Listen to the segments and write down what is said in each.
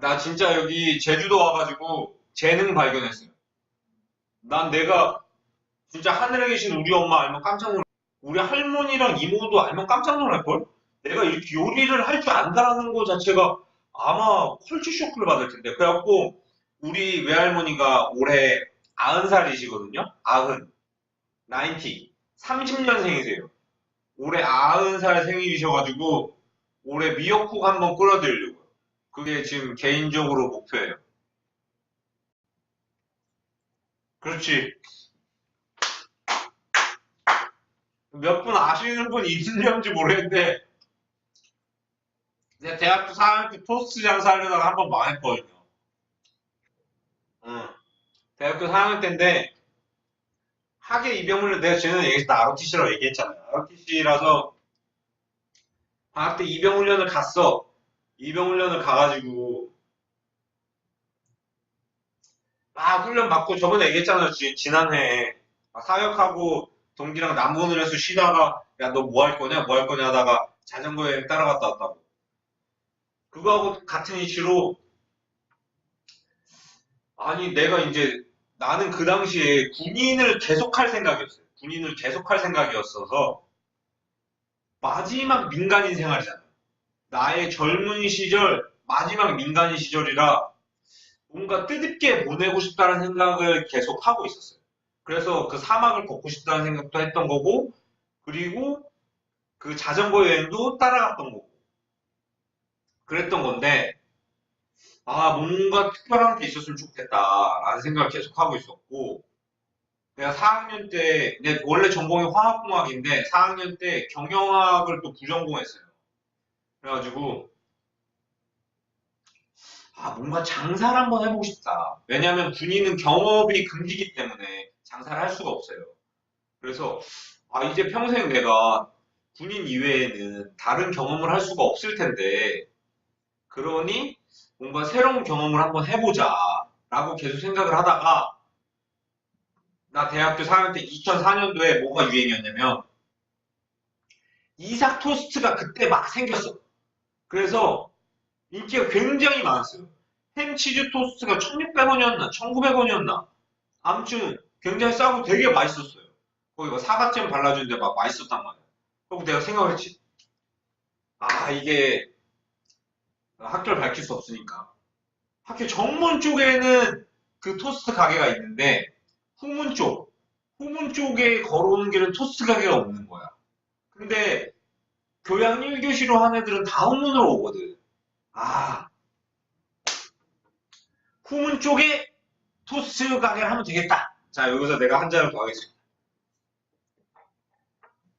나 진짜 여기 제주도 와가지고 재능 발견했어요. 난 내가 진짜 하늘에 계신 우리 엄마 알면 깜짝 놀 우리 할머니랑 이모도 알면 깜짝 놀랄걸? 내가 이렇게 요리를 할 줄 안다라는 거 자체가 아마 컬처 쇼크를 받을 텐데. 그래갖고 우리 외할머니가 올해 90살이시거든요? 90. 90. 30년생이세요. 올해 90살 생일이셔가지고 올해 미역국 한번 끓여드리려고요. 그게 지금 개인적으로 목표예요. 그렇지. 몇 분 아시는 분 있는지 모르겠는데, 내가 대학교 4학년 때 토스트 장사 하려다가 한 번 망했거든요. 응. 대학교 4학년 때인데, 학예 이병훈련 내가 전에 얘기했다 ROTC라고 얘기했잖아요. ROTC라서 방학 때 이병훈련을 갔어. 이병훈련을 가가지고 막 훈련 받고 저번에 얘기했잖아요. 지, 지난해에 막 사역하고 동기랑 남원을해서 쉬다가 야 너 뭐 할 거냐 뭐 할 거냐 하다가 자전거 여행 따라갔다 왔다고. 그거하고 같은 이슈로 아니 내가 이제 나는 그 당시에 군인을 계속할 생각이었어요. 군인을 계속할 생각이었어서 마지막 민간인 생활이잖아요. 나의 젊은 시절 마지막 민간인 시절이라 뭔가 뜻있게 보내고 싶다는 생각을 계속 하고 있었어요. 그래서 그 사막을 걷고 싶다는 생각도 했던 거고 그리고 그 자전거 여행도 따라갔던 거고 그랬던 건데 아, 뭔가 특별한 게 있었으면 좋겠다라는 생각을 계속 하고 있었고, 내가 4학년 때, 내 원래 전공이 화학공학인데, 4학년 때 경영학을 또 부전공했어요. 그래가지고, 아, 뭔가 장사를 한번 해보고 싶다. 왜냐면 군인은 경업이 금지기 때문에 장사를 할 수가 없어요. 그래서, 아, 이제 평생 내가 군인 이외에는 다른 경험을 할 수가 없을 텐데, 그러니, 뭔가 새로운 경험을 한번 해보자 라고 계속 생각을 하다가 나 대학교 4학년 때 2004년도에 뭐가 유행이었냐면 이삭 토스트가 그때 막 생겼어 그래서 인기가 굉장히 많았어요. 햄 치즈 토스트가 1600원이었나 1900원이었나. 아무튼 굉장히 싸고 되게 맛있었어요. 거기 막 사과잼 발라주는데 막 맛있었단 말이야 그리고 내가 생각을 했지. 아 이게 학교를 밝힐 수 없으니까. 학교 정문 쪽에는 그 토스트 가게가 있는데 후문 쪽, 후문 쪽에 걸어오는 길은 토스트 가게가 없는 거야. 근데 교양 1교시로 한 애들은 다 후문으로 오거든. 아, 후문 쪽에 토스트 가게를 하면 되겠다. 자, 여기서 내가 한 잔을 더 하겠습니다.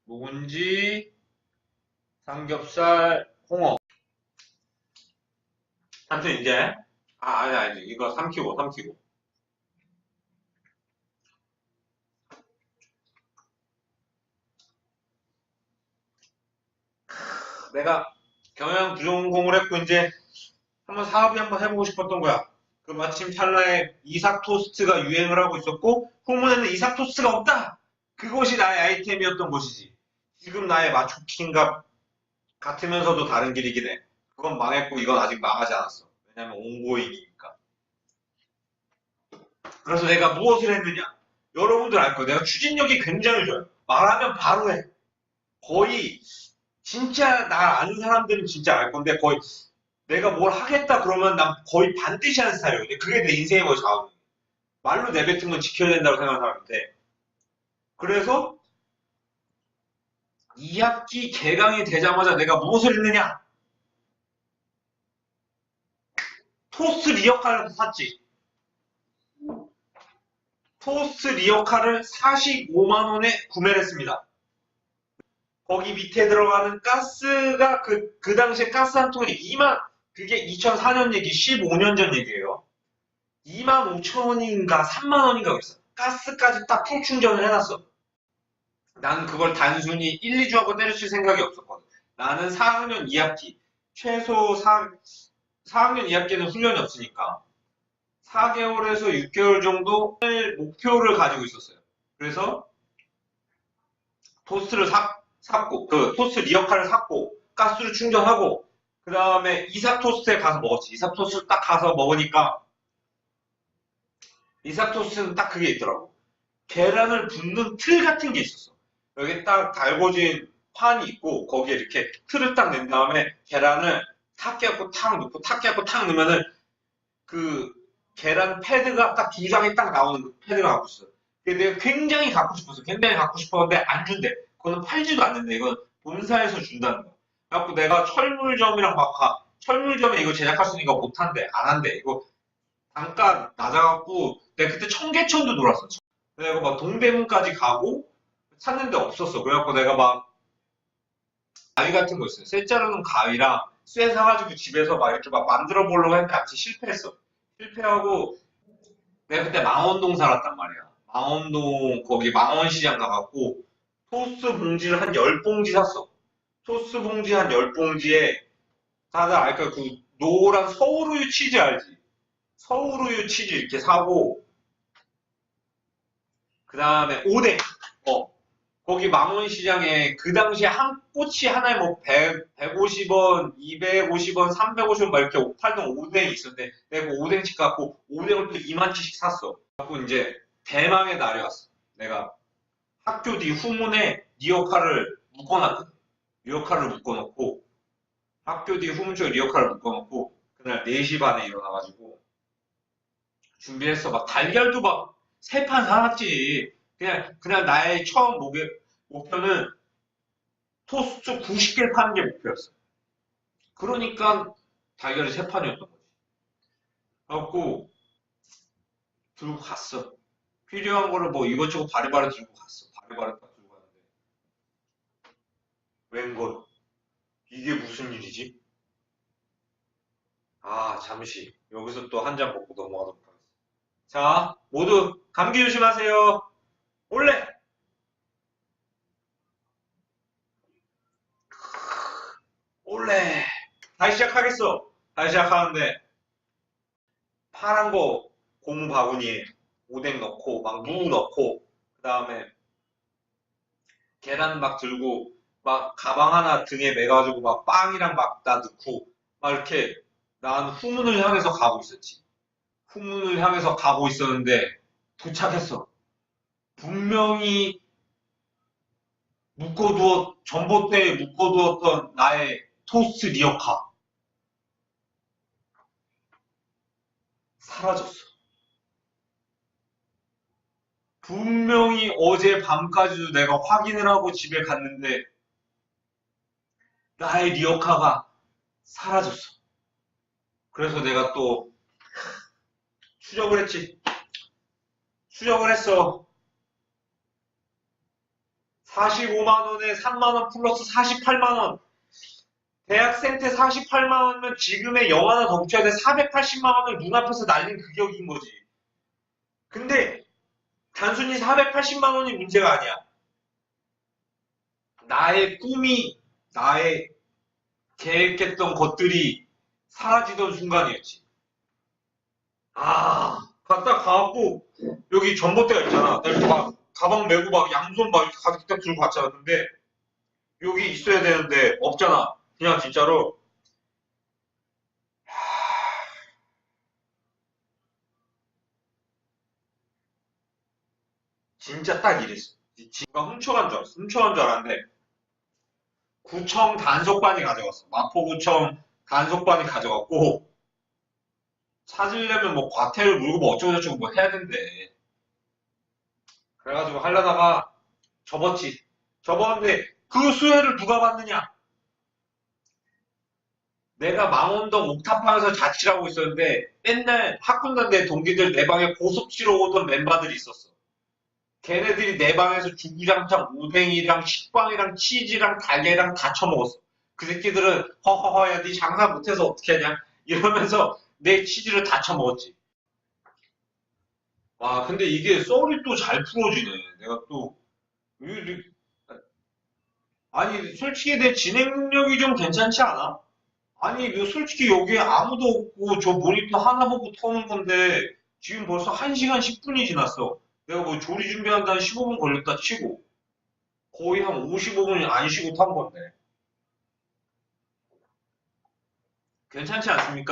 묵은지, 삼겹살, 홍어. 아무튼 이제 아 아니 아니 이거 3kg 3kg 내가 경영 부전공을 했고 이제 한번 사업이 한번 해보고 싶었던 거야 그 마침 찰나에 이삭 토스트가 유행을 하고 있었고 후문에는 이삭 토스트가 없다 그것이 나의 아이템이었던 것이지 지금 나의 마초킹과 같으면서도 다른 길이긴 해 그건 망했고 이건 아직 망하지 않았어. 왜냐면 온고이기니까. 그래서 내가 무엇을 했느냐? 여러분들 알 거예요. 내가 추진력이 굉장히 좋아요. 말하면 바로 해. 거의 진짜 나 아는 사람들은 진짜 알 건데 거의 내가 뭘 하겠다 그러면 난 거의 반드시 하는 스타일이에요. 그게 내 인생의 뭐 자원. 말로 내뱉은 건 지켜야 된다고 생각하는 사람인데. 그래서 2학기 개강이 되자마자 내가 무엇을 했느냐? 토스트 리어카를 샀지. 토스트 리어카를 45만원에 구매를 했습니다. 거기 밑에 들어가는 가스가 그, 그 당시에 가스 한 통이 2만, 그게 2004년 얘기, 15년 전 얘기예요. 2만 5천 원인가 3만 원인가 그랬어. 가스까지 딱 풀 충전을 해놨어. 나는 그걸 단순히 1, 2주하고 때려칠 생각이 없었거든. 나는 4학년 2학기, 최소 4, 4학년 2학기는 훈련이 없으니까 4개월에서 6개월 정도 목표를 가지고 있었어요. 그래서 토스트를 사, 샀고 그 토스트 리어카를 샀고 가스를 충전하고 그 다음에 이삭 토스트에 가서 먹었지. 이삭 토스트 딱 가서 먹으니까 이삭 토스트는 딱 그게 있더라고. 계란을 붓는 틀 같은 게 있었어. 여기 딱 달궈진 판이 있고 거기에 이렇게 틀을 딱 낸 다음에 계란을 탁 깨갖고 탁 넣고 탁 깨갖고 탁 넣으면은 그 계란 패드가 딱 두 장이 딱 나오는 그 패드가 갖고 있어. 근데 내가 굉장히 갖고 싶었어. 굉장히 갖고 싶었는데 안 준대. 그거는 팔지도 않는데 이건 본사에서 준다는 거야. 그래갖고 내가 철물점이랑 막 가. 철물점에 이거 제작할 수 있으니까 못한대. 안 한대. 이거 단가 낮아갖고 내가 그때 청계천도 놀았어. 내가 막 동대문까지 가고 찾는데 없었어. 그래갖고 내가 막 가위 같은 거 있어요. 쇠 자르는 가위랑 쇠 사가지고 집에서 막 이렇게 막 만들어 보려고 했는데 아직 실패했어. 실패하고 내가 그때 망원동 살았단 말이야. 망원동 거기 망원시장 가갖고 토스트 봉지를 한 10봉지 샀어. 토스트 봉지 한 10봉지에 다들 알까 그 노란 서울우유 치즈 알지? 서울우유 치즈 이렇게 사고 그 다음에 오뎅 어 거기 망원시장에 그 당시에 한 꼬치 하나에 뭐 100, 150원, 250원, 350원 막 이렇게 팔던 오뎅이 있었는데 내가 그 오뎅집 갖고 오뎅을 또 2만치씩 샀어. 갖고 이제 대망의 날이 왔어. 내가 학교 뒤 후문에 리어카를 묶어놨거든. 리어카를 묶어놓고 학교 뒤 후문 쪽에 리어카를 묶어놓고 그날 4시 반에 일어나가지고 준비했어. 막 달걀도 막 세 판 사놨지. 그냥 그냥 나의 처음 목표, 목표는 토스트 90개 파는 게 목표였어. 그러니까 달걀이 세 판이었던 거지. 그래갖고 들고 갔어. 필요한 거를 뭐 이것저것 바리바리 들고 갔어. 바리바리 딱 들고 갔는데 웬걸 이게 무슨 일이지? 아 잠시 여기서 또 한 잔 먹고 넘어가도록 하겠습니다. 자 모두 감기 조심하세요. 올래 올래 다시 시작하겠어. 다시 시작하는데 파란 거 고무 바구니에 오뎅 넣고 막 무 넣고 그 다음에 계란 막 들고 막 가방 하나 등에 매가지고 막 빵이랑 막 다 넣고 막 이렇게 난 후문을 향해서 가고 있었지. 후문을 향해서 가고 있었는데 도착했어. 분명히 묶어두었 전봇대에 묶어두었던 나의 토스트 리어카 사라졌어. 분명히 어제 밤까지도 내가 확인을 하고 집에 갔는데 나의 리어카가 사라졌어. 그래서 내가 또 추적을 했지. 추적을 했어. 45만원에 3만원 플러스 48만원. 대학생 때 48만원이면 지금의 영화나 돼 480만원을 눈앞에서 날린 그 격인 거지. 근데 단순히 480만 원이 문제가 아니야. 나의 꿈이, 나의 계획했던 것들이 사라지던 순간이었지. 아, 갔다 가갖고, 여기 전봇대가 있잖아. 내가 막, 가방 메고 막 양손 막 가득 딱 들고 갔잖아. 근데, 여기 있어야 되는데, 없잖아. 그냥 진짜로. 진짜 딱 이랬어. 지가 훔쳐간 줄 알았어. 훔쳐간 줄 알았는데, 구청 단속반이 가져갔어. 마포구청 단속반이 가져갔고, 찾으려면 뭐 과태료 물고 뭐 어쩌고저쩌고 뭐 해야 된대. 그래가지고 하려다가 접었지. 접었는데 그 수혜를 누가 받느냐? 내가 망원동 옥탑방에서 자취하고 있었는데 맨날 학군단대 동기들 내 방에 고속 치러 오던 멤버들이 있었어. 걔네들이 내 방에서 주구장창 오뎅이랑 식빵이랑 치즈랑 달걀이랑 다 처먹었어. 그 새끼들은 허허허 야 네 장사 못해서 어떻게 하냐 이러면서 내 치즈를 다 처먹었지. 와 근데 이게 썰이 또 잘 풀어지네. 내가 또 아니 솔직히 내 진행 능력이 좀 괜찮지 않아? 아니 그 솔직히 여기에 아무도 없고 저 모니터 하나 보고 터는 건데 지금 벌써 1시간 10분이 지났어. 내가 뭐 조리 준비한다 한 15분 걸렸다 치고 거의 한 55분이 안 쉬고 탄 건데 괜찮지 않습니까?